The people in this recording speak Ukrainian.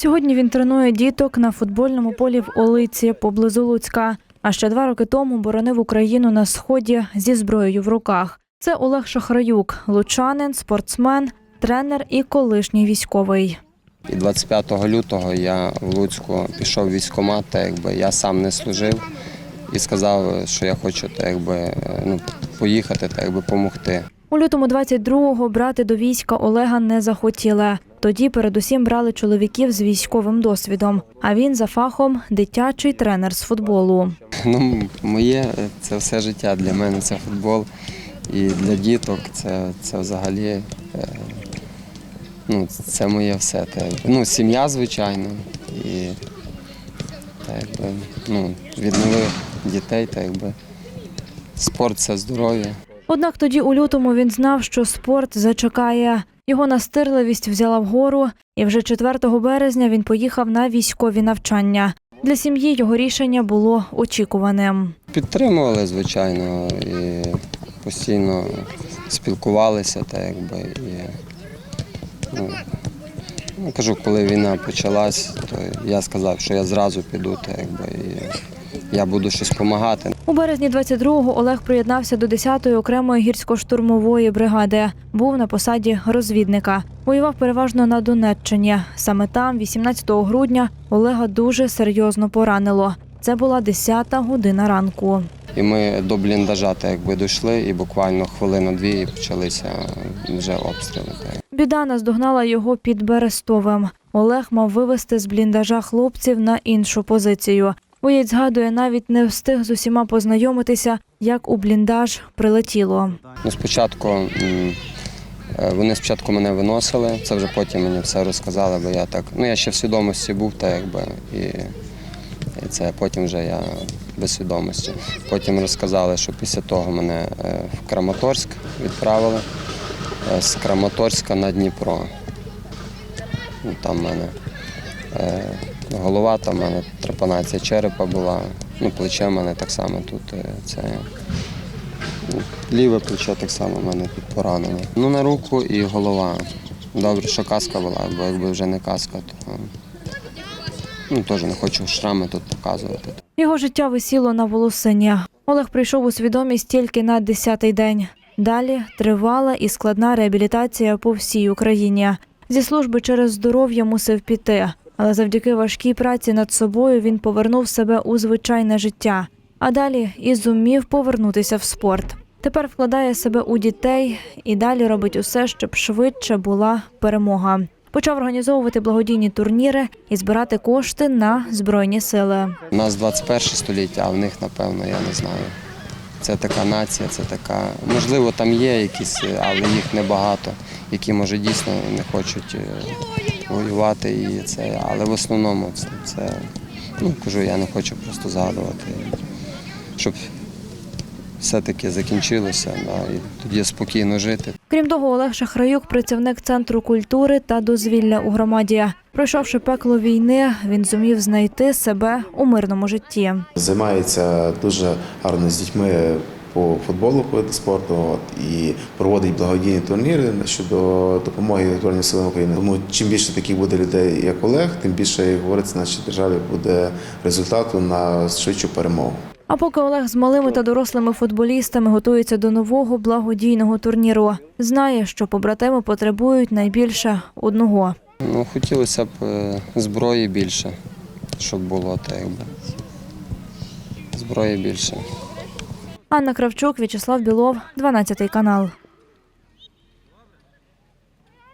Сьогодні він тренує діток на футбольному полі в Олиці поблизу Луцька. А ще два роки тому боронив Україну на сході зі зброєю в руках. Це Олег Шахраюк, лучанин, спортсмен, тренер і колишній військовий. І 25 лютого я в Луцьку пішов в військкомат, так якби я сам не служив і сказав, що я хочу так якби, е, ну, поїхати, так якби допомогти. У лютому 22-го брати до війська Олега не захотіли. Тоді передусім брали чоловіків з військовим досвідом. А він за фахом дитячий тренер з футболу. Ну, моє е, це все життя. Для мене це футбол. І для діток це, це взагалі е, ну, це моє все. Ну, сім'я, звичайно. І так, якби, ну, відновив дітей, так якби. Спорт це здоров'я. Однак тоді у лютому він знав, що спорт зачекає. Його настирливість взяла вгору, і вже 4 березня він поїхав на військові навчання. Для сім'ї його рішення було очікуваним. Підтримували, звичайно, і постійно спілкувалися, так якби. І, ну, ну, кажу, коли війна почалась, то я сказав, що я зразу піду, так якби, і я буду щось допомагати. У березні 22-го Олег приєднався до 10-ї окремої гірсько-штурмової бригади. Був на посаді розвідника. Воював переважно на Донеччині. Саме там, 18 грудня, Олега дуже серйозно поранило. Це була 10-та година ранку. І ми до бліндажа так якби дійшли, і буквально хвилину-дві почалися вже обстріли. Так. Біда наздогнала його під Берестовим. Олег мав вивести з бліндажа хлопців на іншу позицію. Боєць згадує, навіть не встиг з усіма познайомитися, як у бліндаж прилетіло. Ну, спочатку е, вони спочатку мене виносили, це вже потім мені все розказали, бо я так. Ну я ще в свідомості був, так якби, і, і це потім вже я без свідомості. Потім розказали, що після того мене е, в Краматорськ відправили з Краматорська на Дніпро. Ну, Там в мене е, голова, там в мене трепанація черепа була, ну, плече в мене так само тут е, це. Ліве плече так само в мене тут поранено. Ну, на руку і голова. Добре, що каска була, бо якби вже не каска, то ну, теж не хочу шрами тут показувати. Його життя висіло на волосині. Олег прийшов у свідомість тільки на 10-й день. Далі тривала і складна реабілітація по всій Україні. Зі служби через здоров'я мусив піти, але завдяки важкій праці над собою він повернув себе у звичайне життя. А далі і зумів повернутися в спорт. Тепер вкладає себе у дітей і далі робить усе, щоб швидше була перемога. Почав організовувати благодійні турніри і збирати кошти на збройні сили. У нас 21 століття, а в них, напевно, я не знаю. Це така нація, це така. Можливо, там є якісь, е, але їх небагато, які може дійсно не хочуть е, воювати. І це, але в основному це, це ну, кажу, я не хочу просто згадувати, щоб все-таки закінчилося, да, і тоді спокійно жити. Крім того, Олег Шахраюк працівник центру культури та дозвілля у громаді. Пройшовши пекло війни, він зумів знайти себе у мирному житті. Займається дуже гарно з дітьми по футболу по виду спорту от, і проводить благодійні турніри щодо допомоги Збройним силам України. Тому чим більше таких буде людей, як Олег, тим більше як говориться, нашій державі буде результату на швидшу перемогу. А поки Олег з малими та дорослими футболістами готується до нового благодійного турніру, знає, що побратими потребують найбільше одного. Ну, хотілося б е, зброї більше, щоб було так якби. Зброї більше. Анна Кравчук, В'ячеслав Білов, 12 канал.